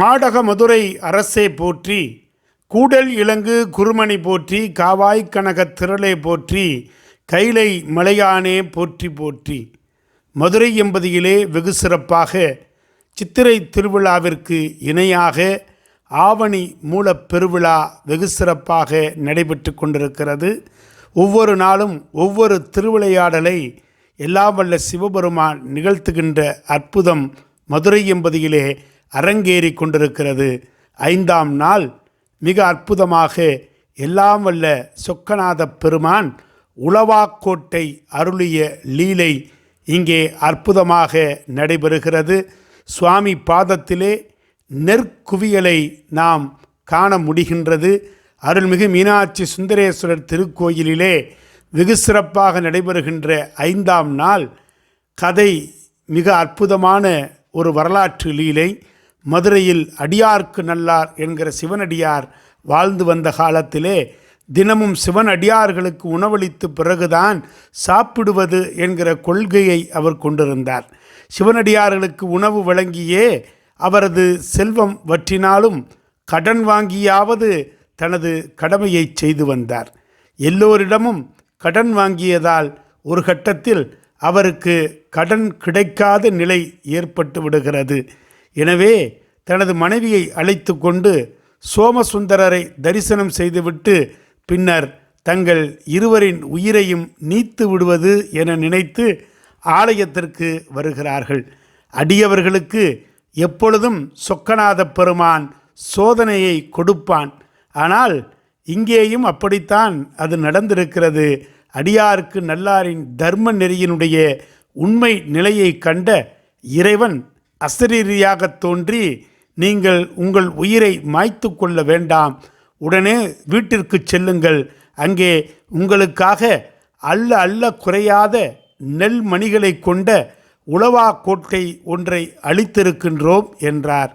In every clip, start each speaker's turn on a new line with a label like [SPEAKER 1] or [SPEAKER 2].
[SPEAKER 1] ஆடக மதுரை அரசே போற்றி கூடல் இலங்கு குருமணி போற்றி காவாய் கனக திரளே போற்றி கைலை மலையானே போற்றி போற்றி. மதுரை எம்பதியிலே வெகு சிறப்பாக சித்திரை திருவிழாவிற்கு இணையாக ஆவணி மூலப் பெருவிழா வெகு சிறப்பாக நடைபெற்று கொண்டிருக்கிறது. ஒவ்வொரு நாளும் ஒவ்வொரு திருவிளையாடலை எல்லாம் வல்ல சிவபெருமான் நிகழ்த்துகின்ற அற்புதம் மதுரை எம்பதியிலே அரங்கேறி கொண்டிருக்கிறது. ஐந்தாம் நாள் மிக அற்புதமாக எல்லாம் வல்ல சொக்கநாத பெருமான் உளவாக்கோட்டை அருளிய லீலை இங்கே அற்புதமாக நடைபெறுகிறது. சுவாமி பாதத்திலே நெற்குவியலை நாம் காண முடிகின்றது. அருள்மிகு மீனாட்சி சுந்தரேஸ்வரர் திருக்கோயிலிலே வெகு சிறப்பாக நடைபெறுகின்ற ஐந்தாம் நாள் கதை மிக அற்புதமான ஒரு வரலாற்று லீலை. மதுரையில் அடியார்க்கு நல்லார் என்கிற சிவனடியார் வாழ்ந்து வந்த காலத்திலே தினமும் சிவன் அடியார்களுக்கு உணவளித்து பிறகுதான் சாப்பிடுவது என்கிற கொள்கையை அவர் கொண்டிருந்தார். சிவனடியார்களுக்கு உணவு வழங்கியே அவரது செல்வம் வற்றினாலும் கடன் வாங்கியாவது தனது கடமையை செய்து வந்தார். எல்லோரிடமும் கடன் வாங்கியதால் ஒரு கட்டத்தில் அவருக்கு கடன் கிடைக்காத நிலை ஏற்பட்டு விடுகிறது. எனவே தனது மனைவியை அழைத்து கொண்டு சோமசுந்தரரை தரிசனம் செய்துவிட்டு பின்னர் தங்கள் இருவரின் உயிரையும் நீத்து விடுவது என நினைத்து ஆலயத்திற்கு வருகிறார்கள். அடியவர்களுக்கு எப்பொழுதும் சொக்கநாத பெருமான் சோதனையை கொடுப்பான். ஆனால் இங்கேயும் அப்படித்தான் அது நடந்திருக்கிறது. அடியாருக்கு நல்லாரின் தர்ம நெறியினுடைய உண்மை நிலையை கண்ட இறைவன் அசரீரியாக தோன்றி நீங்கள் உங்கள் உயிரை மாய்த்து கொள்ள வேண்டாம். உடனே வீட்டிற்கு செல்லுங்கள். அங்கே உங்களுக்காக அல்ல அல்ல குறையாத நெல் மணிகளை கொண்ட உளவா கோட்டை ஒன்றை அளித்திருக்கின்றோம் என்றார்.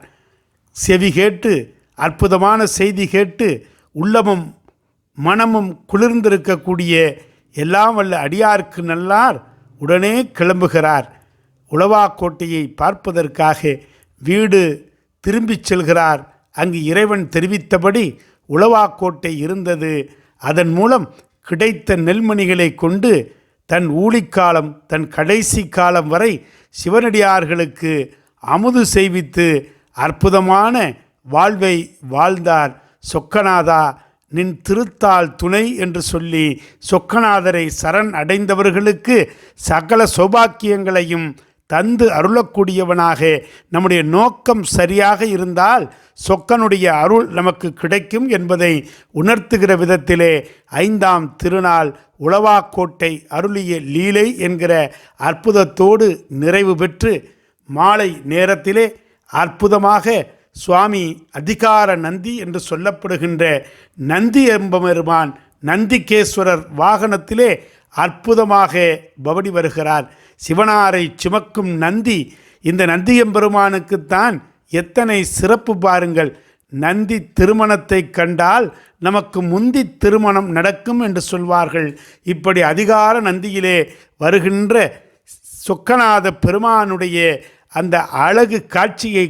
[SPEAKER 1] செவி கேட்டு அற்புதமான செய்தி கேட்டு உள்ளமும் மனமும் குளிர்ந்திருக்கக்கூடிய எல்லாம் வல்ல அடியார்க்கு நல்லார் உடனே கிளம்புகிறார். உளவாக்கோட்டையை பார்ப்பதற்காக வீடு திரும்பிச் செல்கிறார். அங்கு இறைவன் தெரிவித்தபடி உளவாக்கோட்டை இருந்தது. அதன் மூலம் கிடைத்த நெல்மணிகளை கொண்டு தன் ஊழிக்காலம் தன் கடைசி காலம் வரை சிவனடியார்களுக்கு அமுது செய்வித்து அற்புதமான வாழ்வை வாழ்ந்தார். சொக்கநாதா நின் திருத்தால் துணை என்று சொல்லி சொக்கநாதரை சரண் அடைந்தவர்களுக்கு சகல சௌபாக்கியங்களையும் தந்து அருளக்கூடியவனாக. நம்முடைய நோக்கம் சரியாக இருந்தால் சொக்கனுடைய அருள் நமக்கு கிடைக்கும் என்பதை உணர்த்துகிற விதத்திலே ஐந்தாம் திருநாள் உளவாக்கோட்டை அருளிய லீலை என்கிற அற்புதத்தோடு நிறைவு பெற்று மாலை நேரத்திலே அற்புதமாக சுவாமி அதிகார நந்தி என்று சொல்லப்படுகின்ற நந்தி என்பமெருமான் நந்திகேஸ்வரர் வாகனத்திலே அற்புதமாக பவனி வருகிறார். சிவனாரை சுமக்கும் நந்தி இந்த நந்தியம்பெருமானுக்குத்தான் எத்தனை சிறப்பு பாருங்கள். நந்தி திருமணத்தை கண்டால் நமக்கு முந்தி திருமணம் நடக்கும் என்று சொல்வார்கள். இப்படி அதிகார நந்தியிலே வருகின்ற சொக்கநாத பெருமானுடைய அந்த அழகு காட்சியை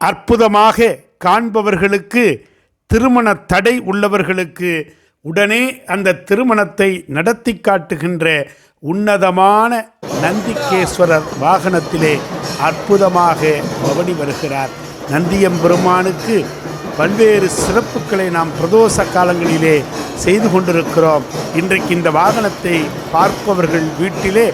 [SPEAKER 1] அற்புதமாக காண்பவர்களுக்கு திருமண தடை உள்ளவர்களுக்கு உடனே அந்த திருமணத்தை நடத்தி காட்டுகின்ற உன்னதமான நந்திகேஸ்வரர் வாகனத்திலே அற்புதமாக பவனி வருகிறார். நந்தியம்பெருமானுக்கு பல்வேறு சிறப்புகளை நாம் பிரதோஷ காலங்களிலே செய்து கொண்டிருக்கிறோம். இன்றைக்கு இந்த வாகனத்தை பார்ப்பவர்கள் வீட்டிலே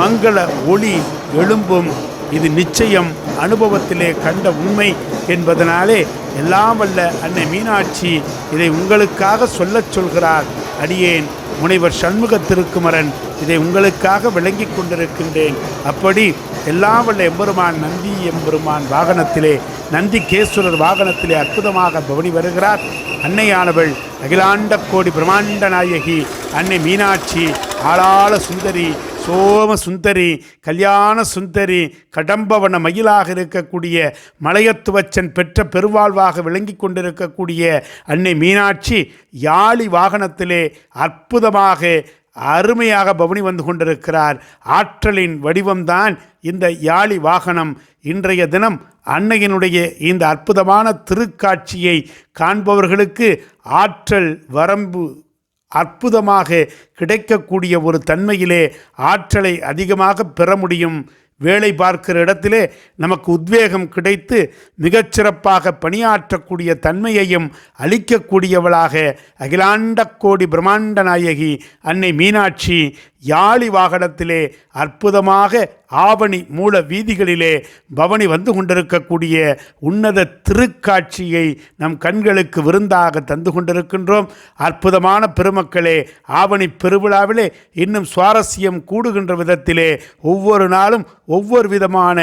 [SPEAKER 1] மங்கள ஒளி எழும்பும். இது நிச்சயம் அனுபவத்திலே கண்ட உண்மை என்பதனாலே எல்லாம் வல்ல அன்னை மீனாட்சி இதை உங்களுக்காக சொல்லச் சொல்கிறார். அடியேன் முனைவர் சண்முக திருக்குமரன் இதை உங்களுக்காக விளங்கிக் கொண்டிருக்கின்றேன். அப்படி எல்லாம் வல்ல எம்பெருமான் நந்தி எம்பெருமான் வாகனத்திலே நந்தி கேஸ்வரர் வாகனத்திலே அற்புதமாக பவனி வருகிறார். அன்னையானவள் அகிலாண்ட கோடி பிரம்மாண்ட நாயகி அன்னை மீனாட்சி ஆளாள சுந்தரி சோம சுந்தரி கல்யாண சுந்தரி கடம்பவன மயிலாக இருக்கக்கூடிய மலையத்துவச்சன் பெற்ற பெருவாழ்வாக விளங்கி கொண்டிருக்கக்கூடிய அன்னை மீனாட்சி யாழி வாகனத்திலே அற்புதமாக அருமையாக பவனி வந்து கொண்டிருக்கிறார். ஆற்றலின் வடிவம்தான் இந்த யாழி வாகனம். இன்றைய தினம் அன்னையினுடைய இந்த அற்புதமான திருக்காட்சியை காண்பவர்களுக்கு ஆற்றல் வரம்பு அற்புதமாக கிடைக்கக்கூடிய ஒரு தன்மையிலே ஆற்றலை அதிகமாக பெற முடியும். வேலை பார்க்கிற இடத்திலே நமக்கு உத்வேகம் கிடைத்து மிகச்சிறப்பாக பணியாற்றக்கூடிய தன்மையையும் அளிக்கக்கூடியவளாக அகிலாண்ட கோடி பிரம்மாண்ட நாயகி அன்னை மீனாட்சி யாழி வாகனத்திலே அற்புதமாக ஆவணி மூல வீதிகளிலே பவனி வந்து கொண்டிருக்கக்கூடிய உன்னத திருக்காட்சியை நம் கண்களுக்கு விருந்தாக தந்து கொண்டிருக்கின்றோம். அற்புதமான பெருமக்களே ஆவணி பெருவிழாவிலே இன்னும் சுவாரஸ்யம் கூடுகின்ற விதத்திலே ஒவ்வொரு நாளும் ஒவ்வொரு விதமான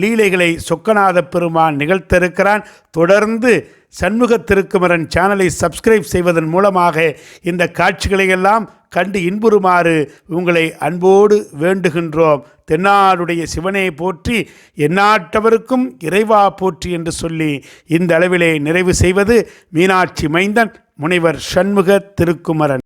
[SPEAKER 1] லீலைகளை சொக்கநாத பெருமான் நிகழ்த்திருக்கிறான். தொடர்ந்து சண்முக திருக்குமரன் சேனலை சப்ஸ்கிரைப் செய்வதன் மூலமாக இந்த காட்சிகளை எல்லாம் கண்டு இன்புறுமாறு உங்களை அன்போடு வேண்டுகின்றோம். தென்னாடுடைய சிவனை போற்றி எந்நாட்டவருக்கும் இறைவா போற்றி என்று சொல்லி இந்த அளவிலே நிறைவு செய்வது மீனாட்சி மைந்தன் முனைவர் சண்முக திருக்குமரன்.